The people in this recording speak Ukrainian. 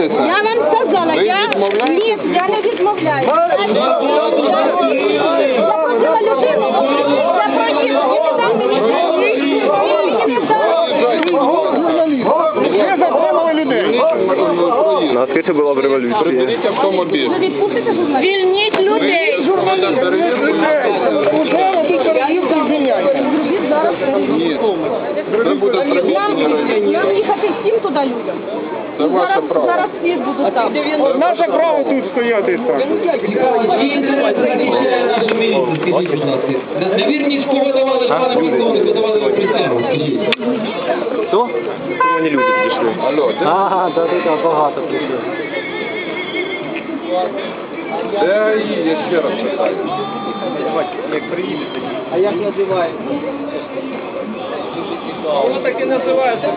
Я не відмовляю. Я просила людину, я проїхав, він дав мені мені не дав. Ви затримали людей. На світі була б революція. Приберіть автомобіль. Ви? Звільніть людей. Уже ви тут звільняєте. Ні. Це буде нам, приміщення. нам їхати всім туди людям. Це ваше Зараз, право. зараз світ буде там. Наше право тут стояти і так. Невірність кого давали, пане полковнику, давали ви присягу. Хто? Вони люди підійшли. Алло, де, Ага, да, да, да, багато прийшло. де АІ? Я ще раз питаю. А як називається? Воно так і називається,